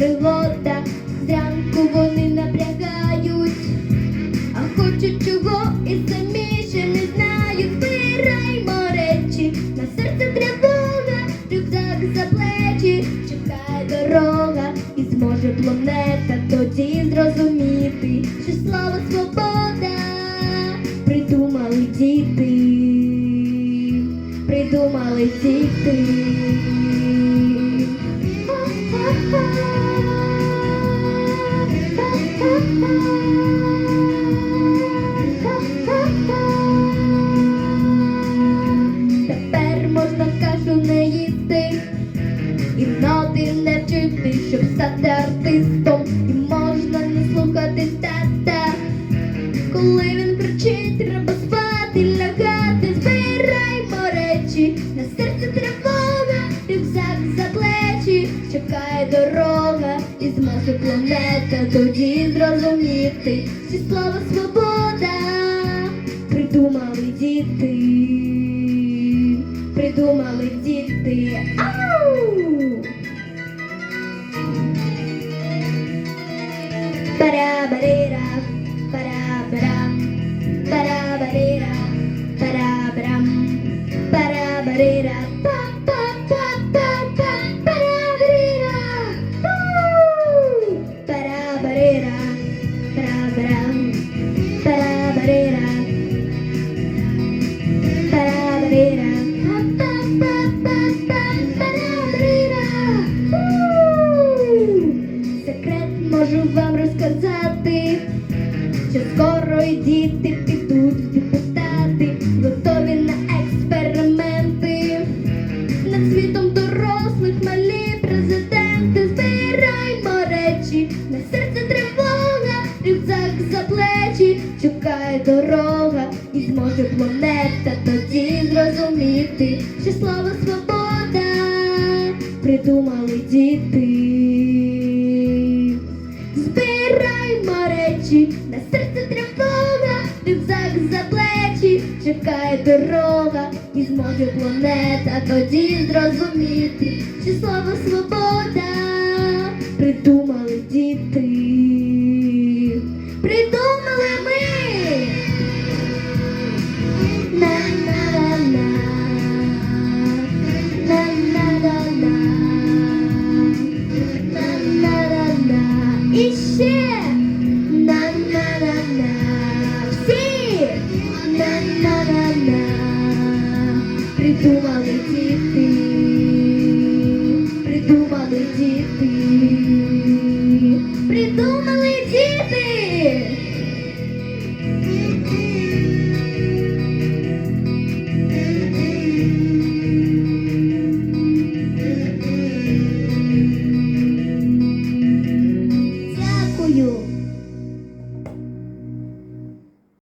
природа, зранку вони напрягають, а хочуть чого і самі ще не знають, збираємо речі, на серце тривога, рюкзак за плечі, чекає дорога, і зможе планета тоді зрозуміти, що слава свобода. Придумали діти, придумали діти. Thank you. Тепер можна кашу не їсти і ноти не вчити, щоб стати артистом, тоді зрозуміти, що слава свобода придумали діти, придумали діти. Ау! Парабарира, парабарам, парабарира, парабарам, парабарира, па-па-па-па-па, можу вам розказати, що скоро й діти підуть в депутати, готові на експерименти. Над світом дорослих малі президенти збираймо речі, на серце тривога, рюкзак за плечі, чекає дорога, і зможе планета тоді зрозуміти, що слава свобода придумали діти. Речі, на серце тривога, рюкзак за плечі, чекає дорога, і зможе планета тоді зрозуміти, чи слово свобода придумали діти. Всі на-на-на-на. Придумали ті